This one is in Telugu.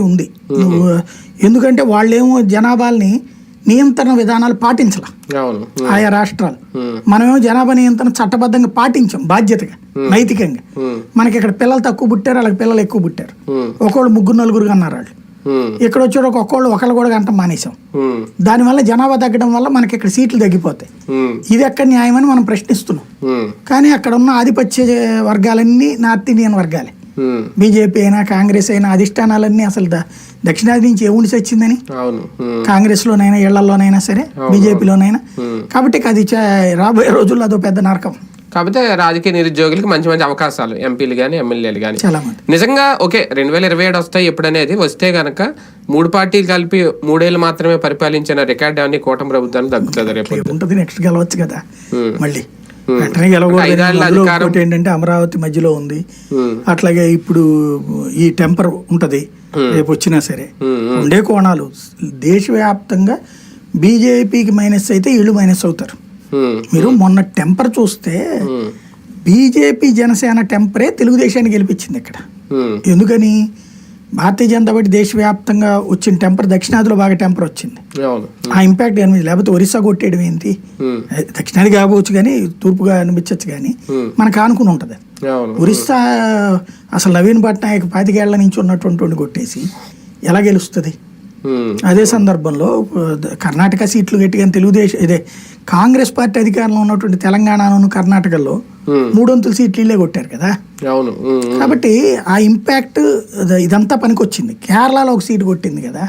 ఉంది. నువ్వు ఎందుకంటే వాళ్ళేమో జనాభాల్ని నియంత్రణ విధానాలు పాటించాల. ఆయా రాష్ట్రాలు. మనమేమో జనాభా నియంత్రణ చట్టబద్ధంగా పాటించాం బాధ్యతగా నైతికంగా. మనకి ఇక్కడ పిల్లలు తక్కువ పుట్టారు వాళ్ళకి పిల్లలు ఎక్కువ పుట్టారు. ఒకళ్ళు ముగ్గురు నలుగురు అన్నారు వాళ్ళు. ఇక్కడ వచ్చాడు ఒక్కొక్కళ్ళు ఒకళ్ళు కూడా గంట మానేసాం దానివల్ల జనాభా తగ్గడం వల్ల మనకి ఇక్కడ సీట్లు తగ్గిపోతాయి. ఇది ఎక్కడ న్యాయమని మనం ప్రశ్నిస్తున్నాం. కానీ అక్కడ ఉన్న ఆధిపత్య వర్గాలన్నీ నార్త్ ఇండియన్ వర్గాలే. బీజేపీ అయినా కాంగ్రెస్ అయినా అధిష్టానాలన్నీ అసలు దక్షిణాది నుంచి ఏ ఉండి వచ్చిందని అవును. ఉమ్, కాంగ్రెస్లోనైనా ఇళ్ళలోనైనా సరే బీజేపీలోనైనా. కాబట్టి అది రాబోయే రోజుల్లో అదో పెద్ద నరకం. కాకపోతే రాజకీయ నిరుద్యోగులకి మంచి మంచి అవకాశాలు ఎంపీలు కానీ ఎమ్మెల్యేలు కానీ నిజంగా ఓకే రెండు వేల ఇరవై ఏడు వస్తాయి ఎప్పుడనేది వస్తే గనక మూడు పార్టీలు కలిపి మూడేళ్ళు మాత్రమే పరిపాలించిన రికార్డ్ అన్ని కూటమి ప్రభుత్వానికి తగ్గుతుంది రేపు ఉంటుంది నెక్స్ట్ గెలవచ్చు కదా. మళ్ళీ వెంటనే గెలవకూడదు. ఏంటంటే అమరావతి మధ్యలో ఉంది. అట్లాగే ఇప్పుడు ఈ టెంపర్ ఉంటది. రేపు వచ్చినా సరే. ఉండే కోణాలు. దేశవ్యాప్తంగా బీజేపీకి మైనస్ అయితే వీళ్ళు మైనస్ అవుతారు. మీరు మొన్న టెంపర్ చూస్తే బీజేపీ జనసేన టెంపరే తెలుగుదేశాన్ని గెలిపించింది ఇక్కడ. ఎందుకని? భారతీయ జనతా పార్టీ దేశవ్యాప్తంగా వచ్చిన టెంపర్ దక్షిణాదిలో బాగా టెంపర్ వచ్చింది. ఆ ఇంపాక్ట్ అనిపించింది లేకపోతే ఒరిస్సా కొట్టేయడం ఏంటి? దక్షిణాది కాకపోవచ్చు కానీ తూర్పుగా అనిపించవచ్చు కానీ. మనకు ఆనుకుని ఉంటుంది. ఒరిస్సా అసలు నవీన్ పట్నాయక్ పాతికేళ్ళ నుంచి ఉన్నటువంటి కొట్టేసి ఎలా గెలుస్తుంది? అదే సందర్భంలో కర్ణాటక సీట్లు గట్టిగా తెలుగుదేశం ఇదే కాంగ్రెస్ పార్టీ అధికారంలో ఉన్నటువంటి తెలంగాణలోను కర్ణాటకలో ఉమ్, మూడొంతుల సీట్లు ఇల్లే కొట్టారు కదా. అవును. ఉమ్. కాబట్టి ఆ ఇంపాక్ట్ ఇదంతా పనికొచ్చింది. కేరళలో ఒక సీటు కొట్టింది కదా.